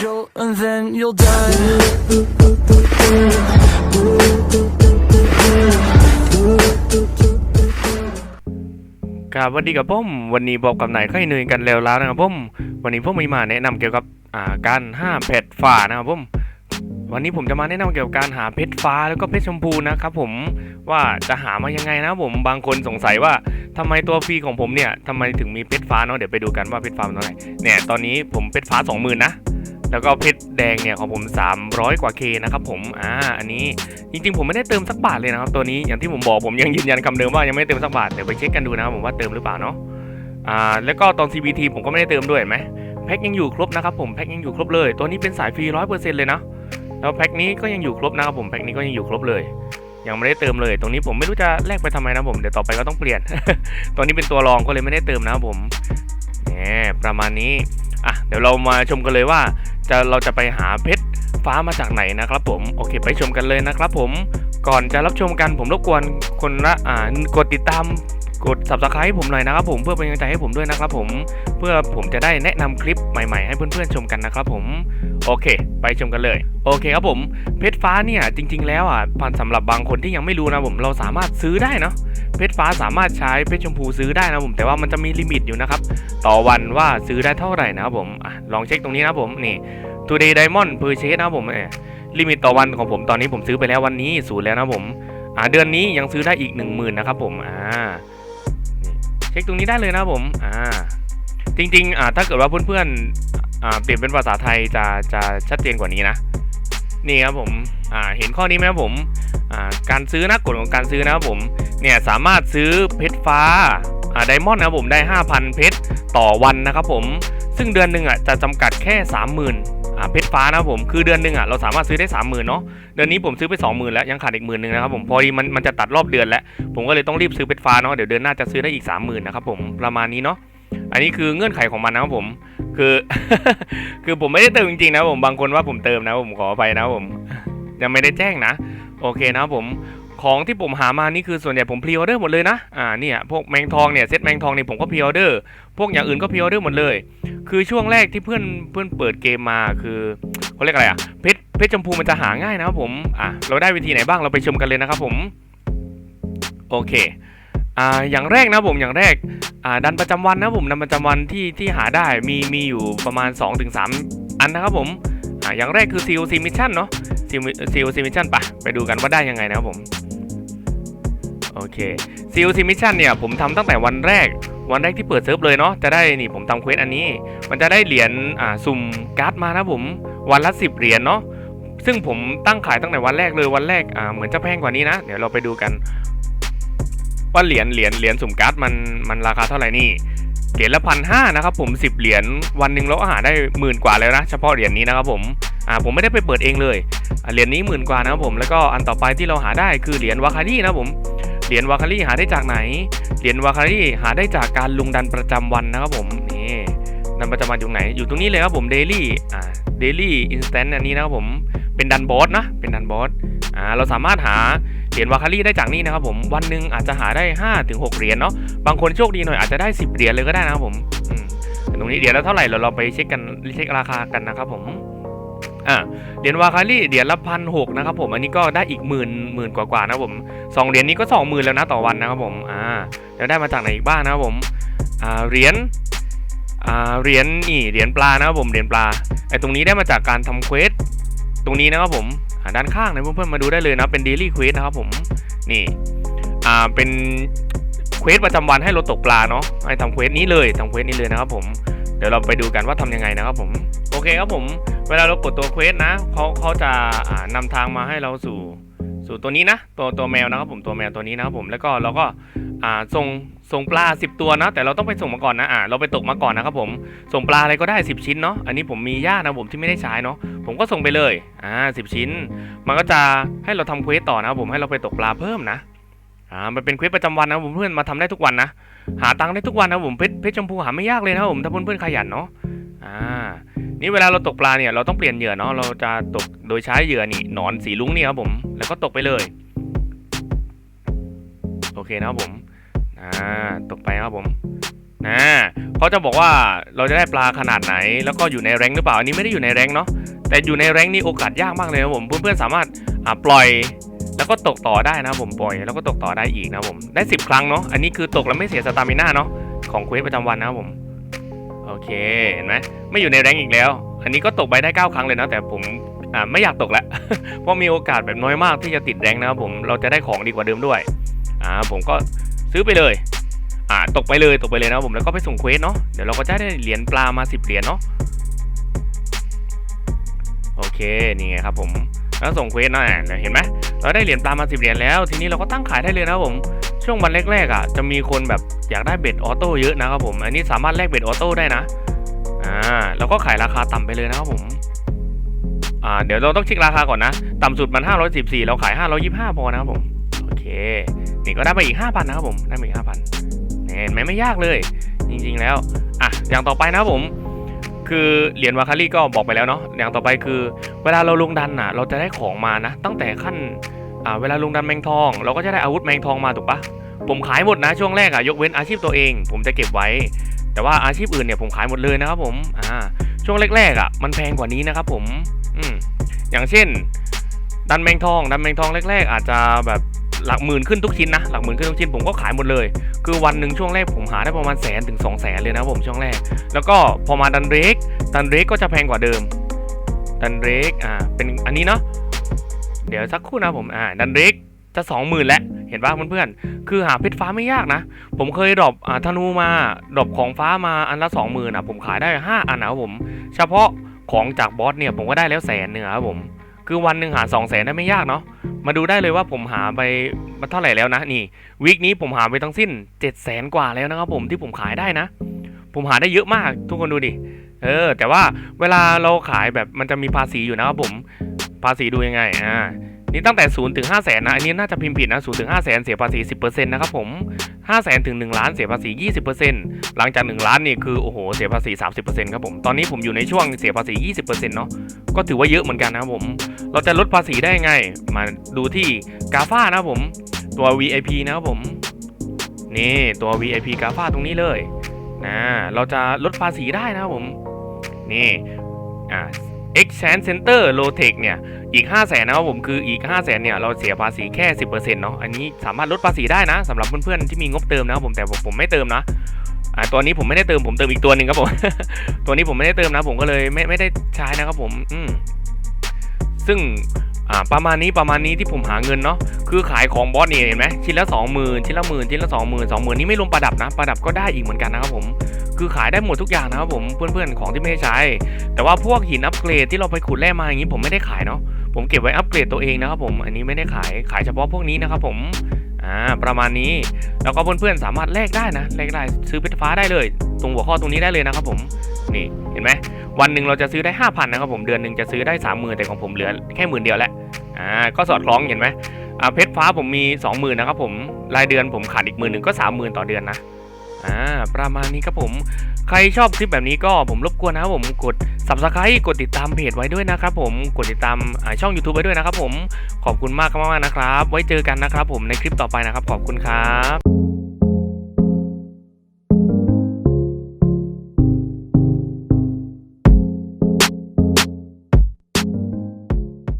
angel and then you'll die. ครับสวัสดีกับผมวันนี้บอกกับไหนใครเหนื่อยกันแล้วแล้วนะครับผมวันนี้ผมมีมาแนะนำเกี่ยวกับอ่าการห้าเพชรฟ้านะครับผมวันนี้ผมจะมาแนะนำเกี่ยวกับการหาเพชรฟ้าแล้วก็เพชรชมพูนะครับผมว่าจะหามายังไงนะผมบางคนสงสัยว่าทำไมตัวฟรีของผมเนี่ยทำไมถึงมีเพชรฟ้าเนาะเดี๋ยวไปดูกันว่าเพชรฟ้ามันเท่าไหร่เนี่ยตอนนี้ผมเพชรฟ้า 20,000นะ แล้วก็เพชรแดงเนี่ยของผม 300 กว่าเคนะครับผม อ่า อันนี้จริงๆ ผมไม่ได้เติมสักบาทเลยนะครับตัวนี้ อย่างที่ผมบอกผมยังยืนยันคำเดิมว่ายังไม่เติมสักบาท เดี๋ยวไปเช็คกันดูนะครับผมว่าเติมหรือเปล่าเนาะ อ่า แล้วก็ตอน CBT ผมก็ไม่ได้เติมด้วยเห็นไหมแพ็คยังอยู่ครบนะครับผม แพ็คยังอยู่ครบเลย ตัวนี้เป็นสายฟรีร้อยเปอร์เซ็นต์เลยนะ แล้วแพ็คนี้ก็ยังอยู่ครบนะครับผม แพ็คนี้ก็ยังอยู่ครบเลย ยังไม่ได้เติมเลย ตรงนี้ผมไม่รู้จะแลกไปทำไมนะผม เดี๋ยวต่อไปก็ต้องเปลี่ยน ตัวนี้เป็นตัวรองก็เลยไม่ได้เติมนะครับผมแหมประมาณนี้ อะเดี๋ยวเรามาชมกันเลยว่าจะเราจะไปหาเพชรฟ้ามาจากไหนนะครับผมโอเค ไปชมกันเลยนะครับผมก่อนจะรับชมกันผมรบกวนคนละอ่ากดติดตามกด subscribe ให้ผมหน่อยนะครับผมเพื่อเป็นกำลังใจให้ผมด้วยนะครับผมเพื่อผมจะได้แนะนำคลิปใหม่ๆ ให้เพื่อนๆชมกันนะครับผมโอเค ไปชมกันเลย โอเคครับผมเพชรฟ้าเนี่ยจริง ๆ แล้วอะพันสำหรับบางคนที่ยังไม่รู้นะผมเราสามารถซื้อได้เนาะ เพชรฟ้าสามารถใช้เพชรชมพูซื้อได้นะผมแต่ว่ามันจะมีลิมิตอยู่นะครับ ต่อวันว่าซื้อได้เท่าไหร่นะครับผมอลองเช็คตรงนี้นะผมนี่ today diamond purchase นะผมเอ่อลิมิตต่อวันของผมตอนนี้ผมซื้อไปแล้ววันนี้ศูนย์แล้วนะผมเดือนนี้ยังซื้อได้อีก 1 0,000นะครับผมอ่าเช็คตรงนี้ได้เลยนะผมอ่าจริงๆอ่าถ้าเกิดว่าเพื่อนๆอ่าเปลี่ยนเป็นภาษาไทยจะจะชัดเจนกว่านี้นะนี่ครับผมอ่าเห็นข้อนี้ไหมครับผมอ่าการซื้อนะกฎของการซื้อนะครับผม เนี่ยสามารถซื้อเพชรฟ้าอ่าไดมอนด์นะผมได้ 5,000 เพชรต่อวันนะครับผม ซึ่งเดือนหนึ่งอะจะจำกัดแค่ 30,000อ่าเพชรฟ้านะครับผมคือเดือนหนึ่งอะเราสามารถซื้อได้สามหมื่นเนาะเดือนนี้ผมซื้อไปสองหมื่นแล้วยังขาดอีกหมื่นหนึ่งนะครับผมพอดีมันมันจะตัดรอบเดือนแล้ว ผมก็เลยต้องรีบซื้อเพชรฟ้าเนาะเดี๋ยวเดือนหน้าจะซื้อได้อีกสามหมื่นนะครับผมประมาณนี้เนาะอันนี้คือเงื่อนไขของมันนะครับผมคือ คือผมไม่ได้เติมจริงๆนะผมบางคนว่าผมเติมนะผมขออภัยนะผมยังไม่ได้แจ้งนะ โอเคนะครับผม ของที่ผมหามานี่คือส่วนใหญ่ผมพรีออเดอร์หมดเลยนะ อ่าเนี่ยพวกแมงทองเนี่ยเซตแมงทองเนี่ยผมก็พรีออเดอร์ พวกอย่างอื่นก็พรีออเดอร์หมดเลย คือช่วงแรกที่เพื่อนเพื่อนเปิดเกมมาคือเขาเรียกอะไรอะเพชรเพชรชมพูมันจะหาง่ายนะครับผม อะเราได้วิธีไหนบ้างเราไปชมกันเลยนะครับผม โอเค อ่าอย่างแรกนะผมอย่างแรก อ่าดันประจำวันนะผมดันประจำวันที่ที่หาได้มีมีอยู่ประมาณ 2-3 อันนะครับผม อ่าอย่างแรกคือ COC Mission เนาะ COC Mission ปะไปดูกันว่าได้ยังไงนะครับผม โอเค COC Mission เนี่ยผมทำตั้งแต่วันแรก วันแรกที่เปิดเซิร์ฟเลยเนาะจะได้นี่ผมทำเควสอันนี้ มันจะได้เหรียญอ่าสุ่มการ์ดมานะผมวันละ10เหรียญเนาะซึ่งผมตั้งขายตั้งแต่วันแรกเลยวันแรกอ่าเหมือนจะแพงกว่านี้นะ เดี๋ยวเราไปดูกัน ว่าเหรียญเหรียญเหรียญสุ่มการ์ดมันมันราคาเท่าไหร่นี่เหรียญละพันห้านะครับผม10เหรียญวันหนึ่งเราก็หาได้หมื่นกว่าแล้วนะ เฉพาะเหรียญนี้นะครับผม อ่าผมไม่ได้ไปเปิดเองเลยเหรียญนี้หมื่นกว่านะครับผมแล้วก็อันต่อไปที่เราหาได้คือเหรียญวาคารี่นะผมเหรียญวาคารี่หาได้จากไหนเหรียญวาคารี่หาได้จากการลงดันประจำวันนะครับผมนี่ดันประจำวันอยู่ไหนอยู่ตรงนี้เลยครับผมเดลี่อ่าเดลี่อินสแตนต์อันนี้นะครับผมเป็นดันบอสนะเป็นดันบอสอ่าเราสามารถหาเหรียญวาคารี่ได้จากนี่นะครับผมวันหนึ่งอาจจะหาได้5ถึง6เหรียญเนาะบางคนโชคดีหน่อยอาจจะได้ 10เหรียญเลยก็ได้นะครับผมตรงนี้เหรียญและเท่าไหร่เราเราไปเช็คกันเช็คราคากันนะครับผม อ่าเหรียญวาคารี่เหรียญละพันหกนะครับผมอันนี้ก็ได้อีกหมื่นหมื่นกว่าๆนะครับผมสองเหรียญนี้ก็สองหมื่นแล้วนะต่อวันนะครับผมอ่าแล้วได้มาจากไหนอีกบ้างนะครับผมอ่าเหรียญอ่าเหรียญนี่เหรียญปลานะครับผมเหรียญปลาไอ้ตรงนี้ได้มาจากการทำเควสตรงนี้นะครับผมด้านข้างนะเพื่อนๆมาดูได้เลยนะเป็นเดลี่เควสนะครับผมนี่อ่าเป็นเควสประจำวันให้เราตกปลาเนาะให้ทำเควสนี้เลยทำเควสนี้เลยนะครับผมเดี๋ยวเราไปดูกันว่าทำยังไงนะครับผมโอเคครับผม เวลาเรากดตัวเควสนะเขาเขาจะอ่านำทางมาให้เราสู่สู่ตัวนี้นะ ตัวตัวแมวนะครับผมตัวแมวตัวนี้นะครับผมแล้วก็เราก็อ่าส่งส่งปลา 10 ตัวนะ แต่เราต้องไปส่งมาก่อนนะอ่าเราไปตกมาก่อนนะครับผมส่งปลาอะไรก็ได้ 10 ชิ้นเนาะอันนี้ผมมีญาตินะผมที่ไม่ได้ใช้เนาะผมก็ส่งไปเลยอ่า10ชิ้น มันก็จะให้เราทำเควสต่อนะครับผมให้เราไปตกปลาเพิ่มนะอ่ามันเป็นเควสประจำวันนะผมเพื่อนมาทำได้ทุกวันนะหาตังค์ได้ทุกวันนะผมเพชรเพชรชมพูหาไม่ยากเลยนะผมถ้าเพื่อนๆขยันเนาะอ่า นี่เวลาเราตกปลาเนี่ยเราต้องเปลี่ยนเหยื่อเนาะเราจะตกโดยใช้เหยื่อนี่หนอนสีลุ้งนี่ครับผม แล้วก็ตกไปเลย โอเคนะครับผมอ่าตกไปครับผมอ่าเขาจะบอกว่าเราจะได้ปลาขนาดไหน แล้วก็อยู่ในแรงหรือเปล่าอันนี้ไม่ได้อยู่ในแรงเนาะแต่อยู่ในแรงนี่โอกาสยากมากเลยนะผมเพื่อนๆสามารถอ่าปล่อยแล้วก็ตกต่อได้นะผมปล่อยแล้วก็ตกต่อได้อีกนะผมได้ 10 ครั้งเนาะอันนี้คือตกแล้วไม่เสียสตามิน่าเนาะของเควสประจำวันนะครับผม โอเค เห็นไหมไม่อยู่ในแรงอีกแล้ว อันนี้ก็ตกไปได้ 9 ครั้งเลยนะ แต่ผมอ่าไม่อยากตกแล้วเพราะมีโอกาสแบบน้อยมากที่จะติดแรงนะครับผมเราจะได้ของดีกว่าเดิมด้วยอ่าผมก็ซื้อไปเลยอ่าตกไปเลยตกไปเลยนะครับผมแล้วก็ไปส่งเควสเนาะเดี๋ยวเราก็จะได้เหรียญปลามา 10 เหรียญเนาะโอเคนี่ไงครับผมแล้วส่งเควสเนาะอะเห็นไหมเราได้เหรียญปลามาสิบเหรียญแล้ว ทีนี้เราก็ตั้งขายได้เลยนะครับผม ช่วงวันแรกๆอะจะมีคนแบบอยากได้เบ็ดออโต้เยอะนะครับผม อันนี้สามารถแลกเบ็ดออโต้ได้นะอ่าเราก็ขายราคาต่ำไปเลยนะครับผมอ่าเดี๋ยวเราต้องเช็คราคาก่อนนะ ต่ำสุดมัน 514 เราขาย 525 พอนะครับผมโอเค นี่ก็ได้ไปอีก 5,000 นะครับผมได้มาอีก5,000เนี่ยไหมไม่ยากเลย จริงๆแล้วอะอย่างต่อไปนะครับผม คือเหรียญวาคารี่ก็บอกไปแล้วเนาะอย่างต่อไปคือ เวลาเราลงดันน่ะ เราจะได้ของมานะ ตั้งแต่ขั้น อ่าเวลาลงดันแมงทอง เราก็จะได้อาวุธแมงทองมาถูกปะผมขายหมดนะช่วงแรกอะยกเว้นอาชีพตัวเอง ผมจะเก็บไว้ แต่ว่าอาชีพอื่นเนี่ยผมขายหมดเลยนะครับผมอ่าช่วงแรกๆอะมันแพงกว่านี้นะครับผมอืมอย่างเช่น ดันแมงทองดันแมงทองแรก ๆ อาจจะแบบหลักหมื่นขึ้นทุกชิ้นนะหลักหมื่นขึ้นทุกชิ้นผมก็ขายหมดเลย คือวันหนึ่งช่วงแรกผมหาได้ประมาณแสนถึงสองแสนเลยนะผมช่วงแรก แล้วก็พอมาดันเรกดันเรกก็จะแพงกว่าเดิมดันเรกอ่าเป็นอันนี้เนาะ เดี๋ยวสักครู่นะผมอ่าดันเรกจะสองหมื่นแล้วเห็นป่ะเพื่อนๆคือหาเพชรฟ้าไม่ยากนะ ผมเคยดรอปอ่าธนูมาดรอปของฟ้ามาอันละสองหมื่นอะผมขายได้ห้าอันนะครับผม เฉพาะของจากบอสเนี่ยผมก็ได้แล้วแสนหนึ่งอครับผม คือวันหนึ่งหาสองแสนได้ไม่ยากเนาะมาดูได้เลยว่าผมหาไปมาเท่าไหร่แล้วนะนี่วีคนี้ผมหาไปทั้งสิ้น7จ็ดแสนกว่าแล้วนะครับผมที่ผมขายได้นะ ผมหาได้เยอะมากทุกคนดูดิเออแต่ว่าเวลาเราขายแบบมันจะมีภาษีอยู่นะครับผม ภาษีดูยังไงอ่านี่ตั้งแต่0ูนย์ถึงห้าแสนนะอันนี้น่าจะพิมพ์ผิดนะศูนย์ถึงห้าแสนเสียภาษีสิบเปอร์เซ็นต์นะครับผมห้าแสนถึงหนึ่งล้านเสียภาษียี่สิบเปอร์เซ็นต์หลังจากหนึ่งล้านนี่คือโอ้โหเสียภาษีสามสิบเปอร์เซ็นต์ครับผมตอนนี้ผมอยู่ในช่วงเสียภาษียี่สิบเปอร์เซ็นต์เนาะก็ถือว่าเยอะเหมือนกันนะครับผม เราจะลดภาษีได้ยังไง มาดูที่กาฟ้านะครับผมตัว VIP นะครับผมนี่ตัว VIP กาฟ้าตรงนี้เลยนะเราจะลดภาษีได้นะครับผมนี่อ่า Exchange Center Lotech เนี่ยอีก 5 0 0แสนนะครับผมคืออีก 5 0 0แสนเนี่ยเราเสียภาษีแค่ 10%เนาะอันนี้สามารถลดภาษีได้นะสำหรับเพื่อนๆที่มีงบเติมนะครับผมแต่ผมผมไม่เติมนะอ่าตัวนี้ผมไม่ได้เติมผมเติมอีกตัวหนึ่งครับผม ตัวนี้ผมไม่ได้เติมนะผมก็เลยไม่ไม่ได้ใช้นะครับผมอืมซึ่ง อ่าประมาณนี้ประมาณนี้ที่ผมหาเงินเนาะคือขายของบอสนี่เห็นไหมชิ้นละสองหมื่นชิ้นละหมื่นชิ้นละสองหมื่นสองหมื่นนี่ไม่รวมประดับนะประดับก็ได้อีกเหมือนกันนะครับผมคือขายได้หมดทุกอย่างนะครับผมเพื่อนๆของที่ไม่ใช้ แต่ว่าพวกหินอัปเกรดที่เราไปขุดแร่มาอย่างนี้ผมไม่ได้ขายเนาะผมเก็บไว้อัปเกรดตัวเองนะครับผมอันนี้ไม่ได้ขายขายเฉพาะพวกนี้นะครับผม อ่าประมาณนี้แล้วก็เพื่อนๆสามารถแลกได้นะแลกได้ซื้อเพชรฟ้าได้เลย ตรงหัวข้อตรงนี้ได้เลยนะครับผมนี่เห็นไหมวันหนึ่งเราจะซื้อได้ห้าพันนะครับผมเดือนหนึ่งจะซื้อได้สามหมื่นแต่ของผมเหลือแค่หมื่นเดียวแหละอ่าก็สอดคล้องเห็นไหมอ่าเพชรฟ้าผมมีสองหมื่นนะครับผมรายเดือนผมขาดอีกหมื่นหนึ่งก็สามหมื่นต่อเดือนนะ อ่าประมาณนี้ครับผม ใครชอบคลิปแบบนี้ก็ผมรบกวนนะครับผมกด subscribe กดติดตามเพจไว้ด้วยนะครับผมกดติดตามช่อง YouTube ไว้ด้วยนะครับผมขอบคุณมากมากนะครับ ไว้เจอกันนะครับผมในคลิปต่อไปนะครับ ขอบคุณครับ